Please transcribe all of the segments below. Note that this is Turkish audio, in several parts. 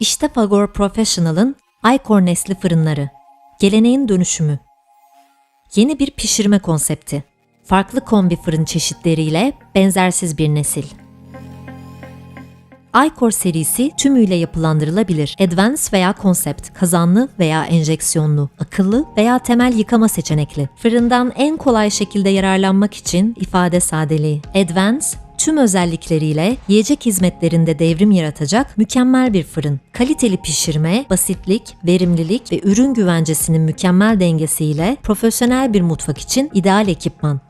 İşte Fagor Professional'ın Icor nesli fırınları. Geleneğin dönüşümü. Yeni bir pişirme konsepti. Farklı kombi fırın çeşitleriyle benzersiz bir nesil. Icor serisi tümüyle yapılandırılabilir. Advance veya konsept, kazanlı veya enjeksiyonlu, akıllı veya temel yıkama seçenekli. Fırından en kolay şekilde yararlanmak için ifade sadeliği. Advance, tüm özellikleriyle yiyecek hizmetlerinde devrim yaratacak mükemmel bir fırın. Kaliteli pişirme, basitlik, verimlilik ve ürün güvencesinin mükemmel dengesiyle profesyonel bir mutfak için ideal ekipman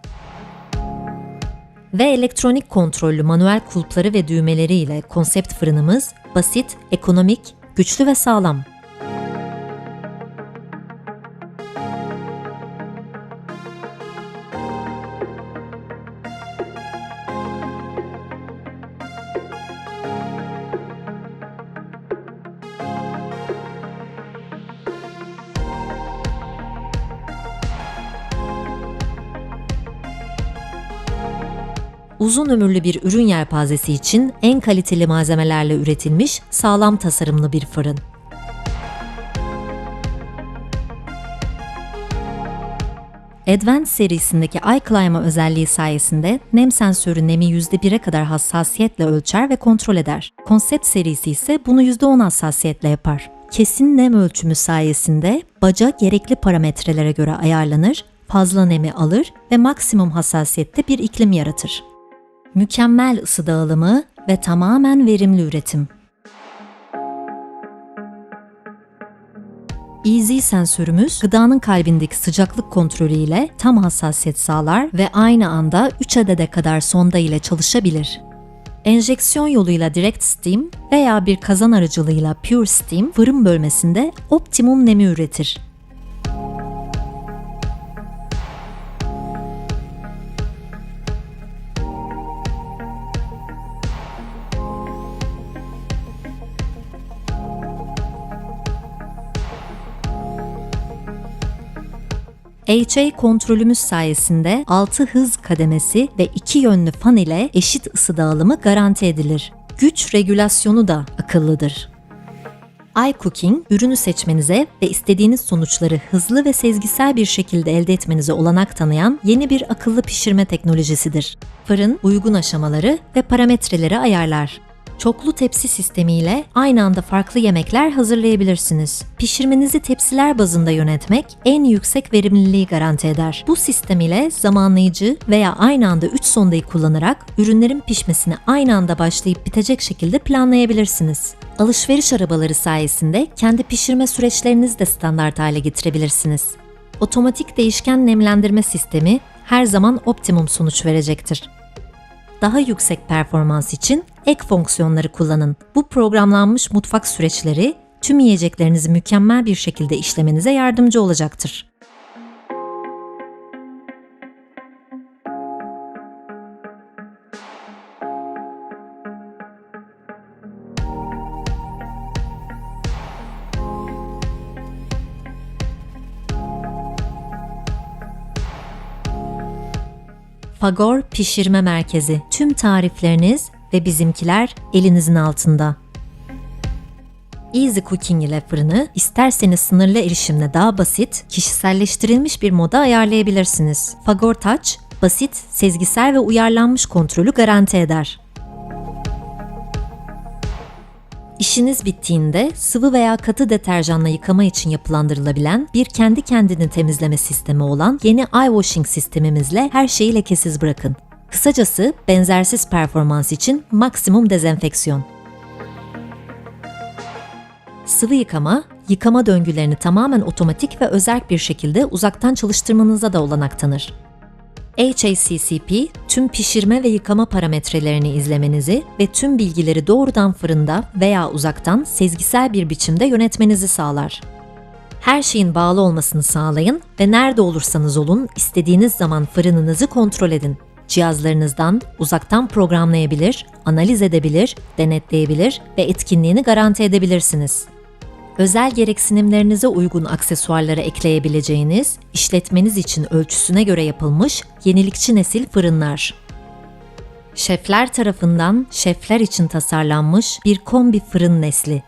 ve elektronik kontrollü manuel kulpları ve düğmeleriyle konsept fırınımız basit, ekonomik, güçlü ve sağlam. Uzun ömürlü bir ürün yelpazesi için en kaliteli malzemelerle üretilmiş sağlam tasarımlı bir fırın. Advance serisindeki iClima özelliği sayesinde nem sensörü nemi %1'e kadar hassasiyetle ölçer ve kontrol eder. Konsept serisi ise bunu %10 hassasiyetle yapar. Kesin nem ölçümü sayesinde baca gerekli parametrelere göre ayarlanır, fazla nemi alır ve maksimum hassasiyette bir iklim yaratır mükemmel ısı dağılımı ve tamamen verimli üretim. Easy sensörümüz gıdanın kalbindeki sıcaklık kontrolü ile tam hassasiyet sağlar ve aynı anda 3 adede kadar sonda ile çalışabilir. Enjeksiyon yoluyla direct steam veya bir kazan aracılığıyla pure steam fırın bölmesinde optimum nemi üretir. HA kontrolümüz sayesinde 6 hız kademesi ve 2 yönlü fan ile eşit ısı dağılımı garanti edilir. Güç regülasyonu da akıllıdır. iCooking, ürünü seçmenize ve istediğiniz sonuçları hızlı ve sezgisel bir şekilde elde etmenize olanak tanıyan yeni bir akıllı pişirme teknolojisidir. Fırın, uygun aşamaları ve parametreleri ayarlar çoklu tepsi sistemiyle aynı anda farklı yemekler hazırlayabilirsiniz. Pişirmenizi tepsiler bazında yönetmek en yüksek verimliliği garanti eder. Bu sistem ile zamanlayıcı veya aynı anda 3 sondayı kullanarak ürünlerin pişmesini aynı anda başlayıp bitecek şekilde planlayabilirsiniz. Alışveriş arabaları sayesinde kendi pişirme süreçlerinizi de standart hale getirebilirsiniz. Otomatik değişken nemlendirme sistemi her zaman optimum sonuç verecektir daha yüksek performans için ek fonksiyonları kullanın. Bu programlanmış mutfak süreçleri tüm yiyeceklerinizi mükemmel bir şekilde işlemenize yardımcı olacaktır. Fagor Pişirme Merkezi. Tüm tarifleriniz ve bizimkiler elinizin altında. Easy Cooking ile fırını isterseniz sınırlı erişimle daha basit, kişiselleştirilmiş bir moda ayarlayabilirsiniz. Fagor Touch, basit, sezgisel ve uyarlanmış kontrolü garanti eder. İşiniz bittiğinde sıvı veya katı deterjanla yıkama için yapılandırılabilen bir kendi kendini temizleme sistemi olan yeni iWashing sistemimizle her şeyi lekesiz bırakın. Kısacası benzersiz performans için maksimum dezenfeksiyon. Sıvı yıkama, yıkama döngülerini tamamen otomatik ve özerk bir şekilde uzaktan çalıştırmanıza da olanak tanır. HACCP tüm pişirme ve yıkama parametrelerini izlemenizi ve tüm bilgileri doğrudan fırında veya uzaktan sezgisel bir biçimde yönetmenizi sağlar. Her şeyin bağlı olmasını sağlayın ve nerede olursanız olun istediğiniz zaman fırınınızı kontrol edin. Cihazlarınızdan uzaktan programlayabilir, analiz edebilir, denetleyebilir ve etkinliğini garanti edebilirsiniz özel gereksinimlerinize uygun aksesuarları ekleyebileceğiniz, işletmeniz için ölçüsüne göre yapılmış yenilikçi nesil fırınlar. Şefler tarafından şefler için tasarlanmış bir kombi fırın nesli